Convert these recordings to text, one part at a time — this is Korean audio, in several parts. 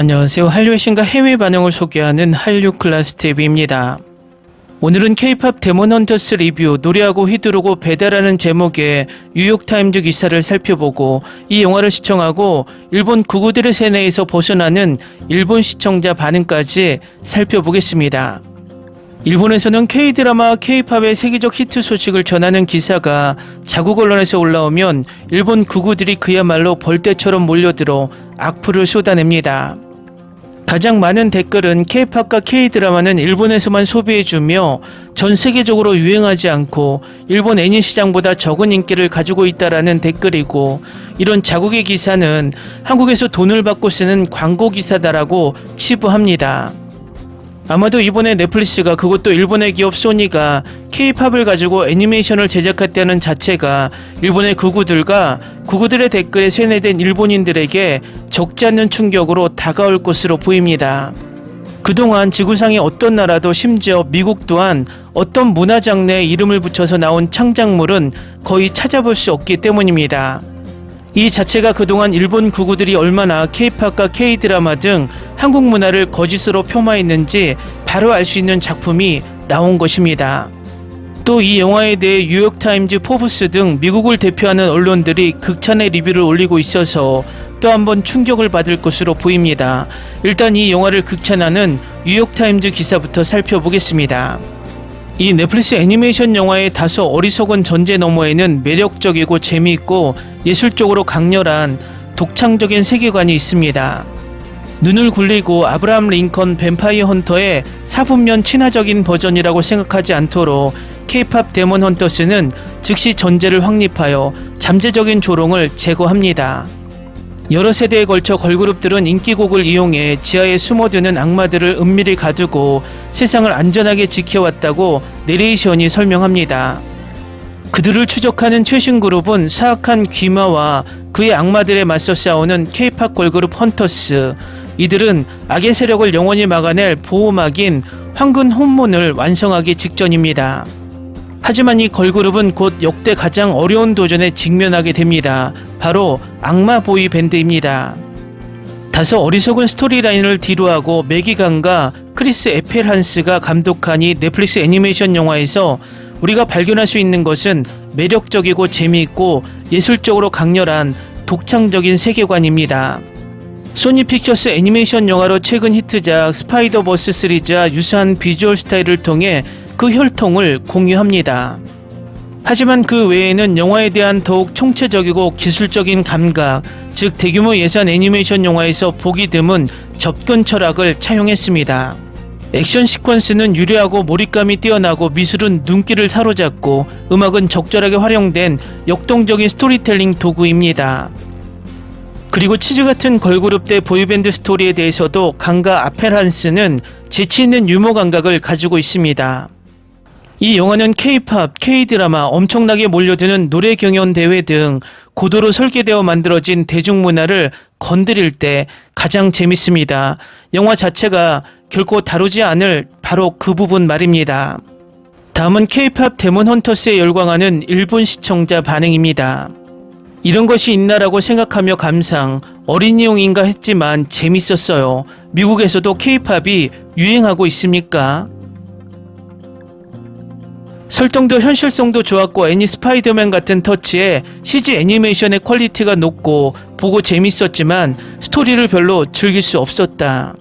안녕하세요. 한류의 신과 해외 반응을 소개하는 한류 클래스 TV입니다. 오늘은 K-팝 데몬 헌터스 리뷰 노래하고 휘두르고 배달하는 제목의 뉴욕타임즈 기사를 살펴보고 이 영화를 시청하고 일본 구구들의 세뇌에서 벗어나는 일본 시청자 반응까지 살펴보겠습니다. 일본에서는 K-드라마, K-팝의 세계적 히트 소식을 전하는 기사가 자국 언론에서 올라오면 일본 구구들이 그야말로 벌떼처럼 몰려들어 악플을 쏟아냅니다. 가장 많은 댓글은 K-팝과 K-드라마는 일본에서만 소비해주며 전 세계적으로 유행하지 않고 일본 애니 시장보다 적은 인기를 가지고 있다라는 댓글이고 이런 자국의 기사는 한국에서 돈을 받고 쓰는 광고 기사다라고 치부합니다. 아마도 이번에 넷플릭스가 그것도 일본의 기업 소니가 K-팝을 가지고 애니메이션을 제작했다는 자체가 일본의 구구들과 구구들의 댓글에 세뇌된 일본인들에게 적지 않는 충격으로 다가올 것으로 보입니다. 그동안 지구상의 어떤 나라도 심지어 미국 또한 어떤 문화 장르에 이름을 붙여서 나온 창작물은 거의 찾아볼 수 없기 때문입니다. 이 자체가 그동안 일본 구구들이 얼마나 K-팝과 K-드라마 등 한국 문화를 거짓으로 폄하했는지 바로 알 수 있는 작품이 나온 것입니다. 또 이 영화에 대해 뉴욕타임즈, 포브스 등 미국을 대표하는 언론들이 극찬의 리뷰를 올리고 있어서 또 한 번 충격을 받을 것으로 보입니다. 일단 이 영화를 극찬하는 뉴욕타임즈 기사부터 살펴보겠습니다. 이 넷플릭스 애니메이션 영화의 다소 어리석은 전제 너머에는 매력적이고 재미있고 예술적으로 강렬한 독창적인 세계관이 있습니다. 눈을 굴리고 아브라함 링컨 뱀파이어 헌터의 사분면 친화적인 버전이라고 생각하지 않도록 K-팝 데몬 헌터스는 즉시 전제를 확립하여 잠재적인 조롱을 제거합니다. 여러 세대에 걸쳐 걸그룹들은 인기곡을 이용해 지하에 숨어드는 악마들을 은밀히 가두고 세상을 안전하게 지켜왔다고 내레이션이 설명합니다. 그들을 추적하는 최신 그룹은 사악한 귀마와 그의 악마들에 맞서 싸우는 K-팝 걸그룹 헌터스. 이들은 악의 세력을 영원히 막아낼 보호막인 황금 혼문을 완성하기 직전입니다. 하지만 이 걸그룹은 곧 역대 가장 어려운 도전에 직면하게 됩니다. 바로 악마 보이 밴드입니다. 다소 어리석은 스토리라인을 뒤로하고 매기강과 크리스 에펠한스가 감독한 이 넷플릭스 애니메이션 영화에서 우리가 발견할 수 있는 것은 매력적이고 재미있고 예술적으로 강렬한 독창적인 세계관입니다. 소니 픽처스 애니메이션 영화로 최근 히트작 스파이더버스 시리즈와 유사한 비주얼 스타일을 통해 그 혈통을 공유합니다. 하지만 그 외에는 영화에 대한 더욱 총체적이고 기술적인 감각, 즉 대규모 예산 애니메이션 영화에서 보기 드문 접근 철학을 차용했습니다. 액션 시퀀스는 유려하고 몰입감이 뛰어나고 미술은 눈길을 사로잡고 음악은 적절하게 활용된 역동적인 스토리텔링 도구입니다. 그리고 치즈 같은 걸그룹 대 보이밴드 스토리에 대해서도 강가 아펠한스는 재치 있는 유머 감각을 가지고 있습니다. 이 영화는 K-팝, K-드라마, 엄청나게 몰려드는 노래 경연 대회 등 고도로 설계되어 만들어진 대중문화를 건드릴 때 가장 재밌습니다. 영화 자체가 결코 다루지 않을 바로 그 부분 말입니다. 다음은 K-팝 데몬 헌터스에 열광하는 일본 시청자 반응입니다. 이런 것이 있나라고 생각하며 감상, 어린이용인가 했지만 재밌었어요. 미국에서도 K-팝이 유행하고 있습니까? 설정도 현실성도 좋았고 애니 스파이더맨 같은 터치에 CG 애니메이션의 퀄리티가 높고 보고 재밌었지만 스토리를 별로 즐길 수 없었다.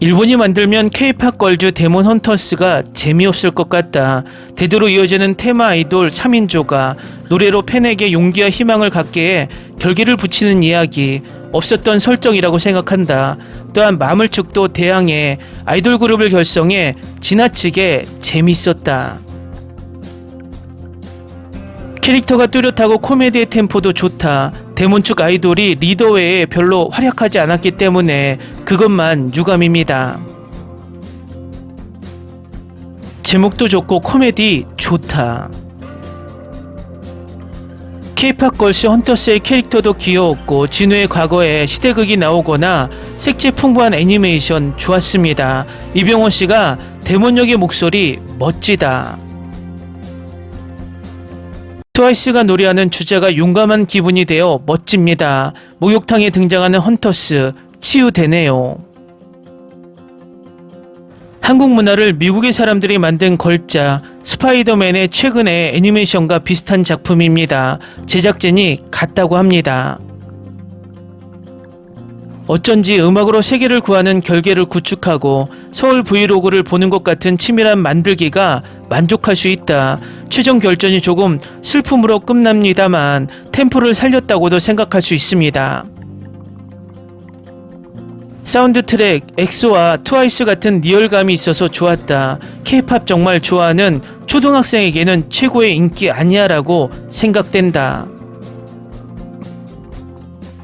일본이 만들면 K-팝 걸즈 데몬 헌터스가 재미없을 것 같다. 대대로 이어지는 테마 아이돌 3인조가 노래로 팬에게 용기와 희망을 갖게 해 결계를 붙이는 이야기 없었던 설정이라고 생각한다. 또한 마물축도 대항해 아이돌 그룹을 결성해 지나치게 재밌었다. 캐릭터가 뚜렷하고 코미디의 템포도 좋다. 데몬축 아이돌이 리더 외에 별로 활약하지 않았기 때문에 그것만 유감입니다. 제목도 좋고 코미디 좋다. K-팝 걸스 헌터스의 캐릭터도 귀여웠고 진우의 과거에 시대극이 나오거나 색채 풍부한 애니메이션 좋았습니다. 이병헌 씨가 데몬 역의 목소리 멋지다. 트와이스가 노래하는 주자가 용감한 기분이 되어 멋집니다. 목욕탕에 등장하는 헌터스, 치유되네요. 한국 문화를 미국의 사람들이 만든 걸작 스파이더맨의 최근의 애니메이션과 비슷한 작품입니다. 제작진이 같다고 합니다. 어쩐지 음악으로 세계를 구하는 결계를 구축하고 서울 브이로그를 보는 것 같은 치밀한 만들기가 만족할 수 있다. 최종 결전이 조금 슬픔으로 끝납니다만 템포를 살렸다고도 생각할 수 있습니다. 사운드 트랙 엑소와 트와이스 같은 리얼감이 있어서 좋았다. 케이팝 정말 좋아하는 초등학생에게는 최고의 인기 아니야라고 생각된다.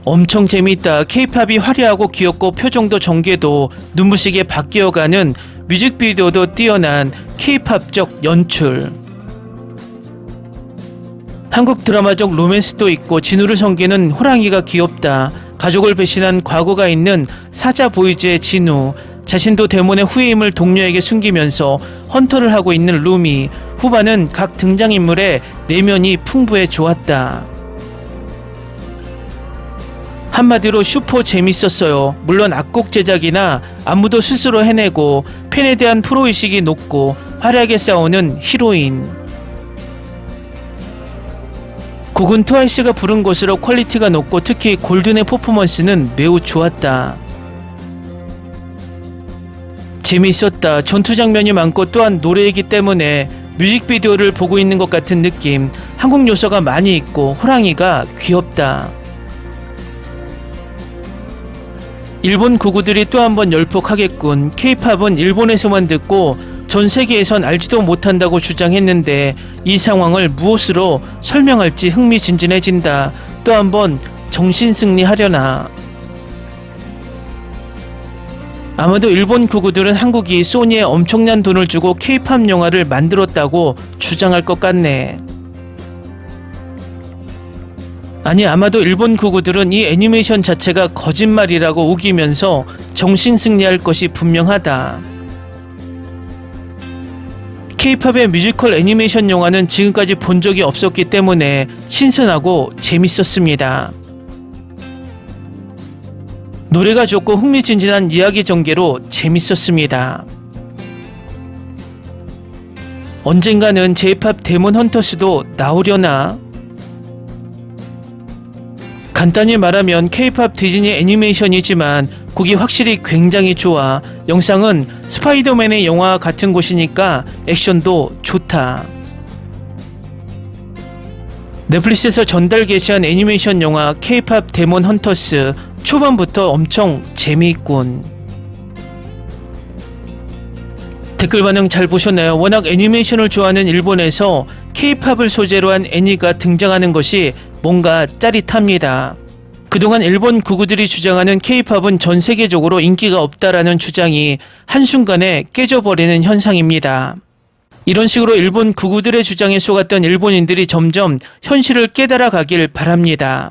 엄청 재미있다. 케이팝이 화려하고 귀엽고 표정도 전개도 눈부시게 바뀌어가는 뮤직비디오도 뛰어난 케이팝적 연출. 한국 드라마적 로맨스도 있고 진우를 섬기는 호랑이가 귀엽다. 가족을 배신한 과거가 있는 사자 보이즈의 진우. 자신도 데몬의 후임을 동료에게 숨기면서 헌터를 하고 있는 루미. 후반은 각 등장인물의 내면이 풍부해 좋았다. 한마디로 슈퍼 재밌었어요. 물론 악곡 제작이나 안무도 스스로 해내고 팬에 대한 프로의식이 높고 화려하게 싸우는 히로인. 곡은 트와이스가 부른 것으로 퀄리티가 높고 특히 골든의 퍼포먼스는 매우 좋았다. 재미있었다. 전투 장면이 많고 또한 노래이기 때문에 뮤직비디오를 보고 있는 것 같은 느낌. 한국 요소가 많이 있고 호랑이가 귀엽다. 일본 구구들이 또 한 번 열폭하겠군. 케이팝은 일본에서만 듣고 전 세계에선 알지도 못한다고 주장했는데 이 상황을 무엇으로 설명할지 흥미진진해진다. 또 한 번 정신승리하려나. 아마도 일본 구구들은 한국이 소니에 엄청난 돈을 주고 케이팝 영화를 만들었다고 주장할 것 같네. 아니 아마도 일본 구구들은 이 애니메이션 자체가 거짓말이라고 우기면서 정신 승리할 것이 분명하다. 케이팝의 뮤지컬 애니메이션 영화는 지금까지 본 적이 없었기 때문에 신선하고 재밌었습니다. 노래가 좋고 흥미진진한 이야기 전개로 재밌었습니다. 언젠가는 J-팝 데몬 헌터스도 나오려나? 간단히 말하면 K-팝 디즈니 애니메이션이지만 곡이 확실히 굉장히 좋아. 영상은 스파이더맨의 영화 같은 곳이니까 액션도 좋다. 넷플릭스에서 전달 게시한 애니메이션 영화 K-팝 데몬 헌터스 초반부터 엄청 재미있군. 댓글 반응 잘 보셨나요? 워낙 애니메이션을 좋아하는 일본에서 K-팝을 소재로 한 애니가 등장하는 것이 뭔가 짜릿합니다. 그동안 일본 구구들이 주장하는 K-팝은 전 세계적으로 인기가 없다라는 주장이 한순간에 깨져버리는 현상입니다. 이런 식으로 일본 구구들의 주장에 속았던 일본인들이 점점 현실을 깨달아 가길 바랍니다.